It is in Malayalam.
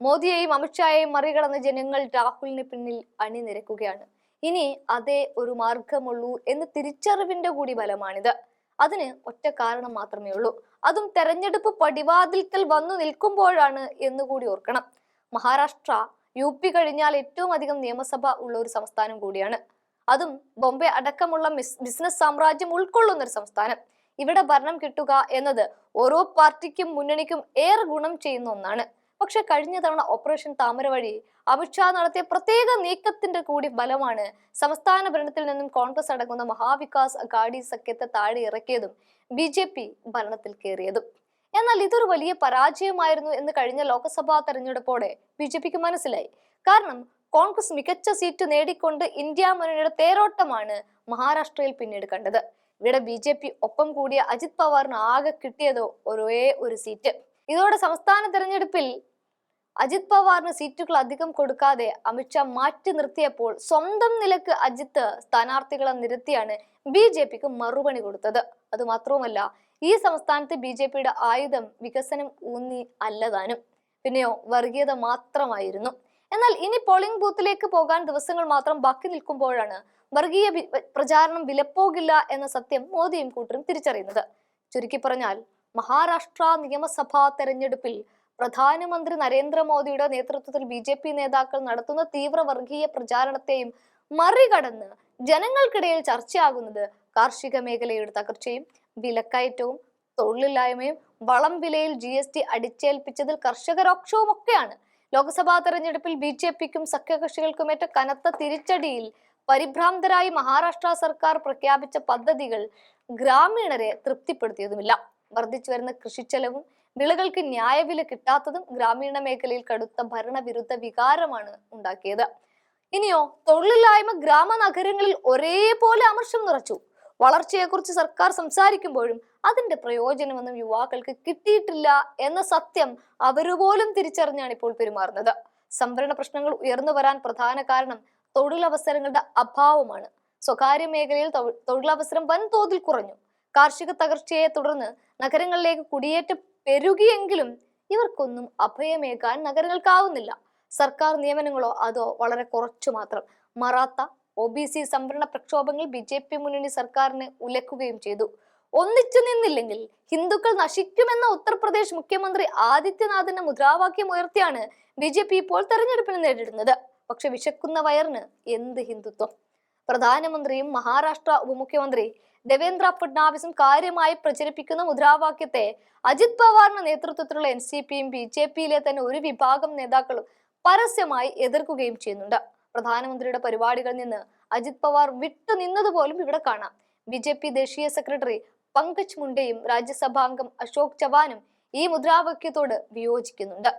മോദിയെയും അമിത്ഷായെയും മറികടന്ന് ജനങ്ങൾ രാഹുലിന് പിന്നിൽ അണിനിരക്കുകയാണ്. ഇനി അതേ ഒരു മാർഗമുള്ളൂ എന്ന് തിരിച്ചറിവിന്റെ കൂടി ബലമാണിത്. അതിന് ഒറ്റ കാരണം മാത്രമേ ഉള്ളൂ. അതും തെരഞ്ഞെടുപ്പ് പടിവാതിൽക്കൽ വന്നു നിൽക്കുമ്പോഴാണ് എന്നുകൂടി ഓർക്കണം. മഹാരാഷ്ട്ര യു പി കഴിഞ്ഞാൽ ഏറ്റവും അധികം നിയമസഭ ഉള്ള ഒരു സംസ്ഥാനം കൂടിയാണ്. അതും ബോംബെ അടക്കമുള്ള ബിസിനസ് സാമ്രാജ്യം ഉൾക്കൊള്ളുന്ന ഒരു സംസ്ഥാനം. ഇവിടെ ഭരണം കിട്ടുക എന്നത് ഓരോ പാർട്ടിക്കും മുന്നണിക്കും ഏറെ ഗുണം ചെയ്യുന്ന ഒന്നാണ്. പക്ഷെ കഴിഞ്ഞ തവണ ഓപ്പറേഷൻ താമര വഴി അമിത്ഷാ നടത്തിയ പ്രത്യേക നീക്കത്തിന്റെ കൂടി ഫലമാണ് സംസ്ഥാന ഭരണത്തിൽ നിന്നും കോൺഗ്രസ് അടങ്ങുന്ന മഹാവികാസ് അഗാഡി സഖ്യത്തെ താഴെ ഇറക്കിയതും ബി ജെ പി ഭരണത്തിൽ കയറിയതും. എന്നാൽ ഇതൊരു വലിയ പരാജയമായിരുന്നു എന്ന് കഴിഞ്ഞ ലോക്സഭാ തെരഞ്ഞെടുപ്പോടെ ബി ജെ പിക്ക് മനസ്സിലായി. കാരണം കോൺഗ്രസ് മികച്ച സീറ്റ് നേടിക്കൊണ്ട് ഇന്ത്യ മുന്നണിയുടെ തേരോട്ടമാണ് മഹാരാഷ്ട്രയിൽ പിന്നീട് കണ്ടത്. ഇവിടെ ബി ജെ പി ഒപ്പം കൂടിയ അജിത് പവാറിന് ആകെ കിട്ടിയതോ ഒരേ ഒരു സീറ്റ്. ഇതോടെ സംസ്ഥാന തെരഞ്ഞെടുപ്പിൽ അജിത് പവാറിന് സീറ്റുകൾ അധികം കൊടുക്കാതെ അമിത്ഷാ മാറ്റി നിർത്തിയപ്പോൾ സ്വന്തം നിലയ്ക്ക് അജിത്ത് സ്ഥാനാർത്ഥികളെ നിരത്തിയാണ് ബി ജെ പിക്ക് മറുപണി കൊടുത്തത്. അത് മാത്രവുമല്ല ഈ സംസ്ഥാനത്ത് ബി ജെ പിയുടെ ആയുധം വികസനം ഊന്നി അല്ലതാനും പിന്നെയോ വർഗീയത മാത്രമായിരുന്നു. എന്നാൽ ഇനി പോളിംഗ് ബൂത്തിലേക്ക് പോകാൻ ദിവസങ്ങൾ മാത്രം ബാക്കി നിൽക്കുമ്പോഴാണ് വർഗീയ പ്രചാരണം വിലപ്പോകില്ല എന്ന സത്യം മോദിയും കൂട്ടരും തിരിച്ചറിയുന്നത്. ചുരുക്കി പറഞ്ഞാൽ മഹാരാഷ്ട്ര നിയമസഭാ തെരഞ്ഞെടുപ്പിൽ പ്രധാനമന്ത്രി നരേന്ദ്രമോദിയുടെ നേതൃത്വത്തിൽ ബി ജെ പി നേതാക്കൾ നടത്തുന്ന തീവ്ര വർഗീയ പ്രചാരണത്തെയും മറികടന്ന് ജനങ്ങൾക്കിടയിൽ ചർച്ചയാകുന്നത് കാർഷിക മേഖലയുടെ തകർച്ചയും വിലക്കയറ്റവും തൊഴിലില്ലായ്മയും വളം വിലയിൽ ജി എസ് ടി അടിച്ചേൽപ്പിച്ചതിൽ കർഷകരോക്ഷവും ഒക്കെയാണ്. ലോക്സഭാ തെരഞ്ഞെടുപ്പിൽ ബി ജെ പിക്കും സഖ്യകക്ഷികൾക്കുമേറ്റ കനത്ത തിരിച്ചടിയിൽ പരിഭ്രാന്തരായി മഹാരാഷ്ട്ര സർക്കാർ പ്രഖ്യാപിച്ച പദ്ധതികൾ ഗ്രാമീണരെ തൃപ്തിപ്പെടുത്തിയതുമില്ല. വർദ്ധിച്ചു വരുന്ന കൃഷിച്ചെലവും വിളകൾക്ക് ന്യായവില കിട്ടാത്തതും ഗ്രാമീണ മേഖലയിൽ കടുത്ത ഭരണവിരുദ്ധ വികാരമാണ് ഉണ്ടാക്കിയത്. ഇനിയോ തൊഴിലില്ലായ്മ ഗ്രാമ നഗരങ്ങളിൽ ഒരേപോലെ അമർഷം നിറച്ചു. വളർച്ചയെക്കുറിച്ച് സർക്കാർ സംസാരിക്കുമ്പോഴും അതിന്റെ പ്രയോജനമൊന്നും യുവാക്കൾക്ക് കിട്ടിയിട്ടില്ല എന്ന സത്യം അവരുപോലും തിരിച്ചറിഞ്ഞാണ് ഇപ്പോൾ പെരുമാറുന്നത്. സംവരണ പ്രശ്നങ്ങൾ ഉയർന്നു വരാൻ പ്രധാന കാരണം തൊഴിലവസരങ്ങളുടെ അഭാവമാണ്. സ്വകാര്യ മേഖലയിൽ തൊഴിലവസരം വൻതോതിൽ കുറഞ്ഞു. കാർഷിക തകർച്ചയെ തുടർന്ന് നഗരങ്ങളിലേക്ക് കുടിയേറ്റം പെരുകിയെങ്കിലും ഇവർക്കൊന്നും അഭയമേകാൻ നഗരങ്ങൾക്കാവുന്നില്ല. സർക്കാർ നിയമനങ്ങളോ അതോ വളരെ കുറച്ചു മാത്രം. മറാത്ത ഒ ബി സി സംവരണ പ്രക്ഷോഭങ്ങൾ ബി ജെ പി മുന്നണി സർക്കാരിനെ ഉലക്കുകയും ചെയ്തു. ഒന്നിച്ചു നിന്നില്ലെങ്കിൽ ഹിന്ദുക്കൾ നശിക്കുമെന്ന ഉത്തർപ്രദേശ് മുഖ്യമന്ത്രി ആദിത്യനാഥിന്റെ മുദ്രാവാക്യം ഉയർത്തിയാണ് ബി ജെ പി ഇപ്പോൾ തെരഞ്ഞെടുപ്പിന് നേരിടുന്നത്. പക്ഷെ വിശക്കുന്ന വയറിന് എന്ത് ഹിന്ദുത്വം? പ്രധാനമന്ത്രിയും മഹാരാഷ്ട്ര ഉപമുഖ്യമന്ത്രി ദേവേന്ദ്ര ഫഡ്നാവിസും കാര്യമായി പ്രചരിപ്പിക്കുന്ന മുദ്രാവാക്യത്തെ അജിത് പവാറിന്റെ നേതൃത്വത്തിലുള്ള എൻ സി പിയും ബി ജെ പിയിലെ തന്നെ ഒരു വിഭാഗം നേതാക്കളും പരസ്യമായി എതിർക്കുകയും ചെയ്യുന്നുണ്ട്. പ്രധാനമന്ത്രിയുടെ പരിപാടികളിൽ നിന്ന് അജിത് പവാർ വിട്ടു നിന്നതുപോലും ഇവിടെ കാണാം. ബി ജെ പി ദേശീയ സെക്രട്ടറി പങ്കജ് മുണ്ടയും രാജ്യസഭാംഗം അശോക് ചവാനും ഈ മുദ്രാവാക്യത്തോട് വിയോജിക്കുന്നുണ്ട്.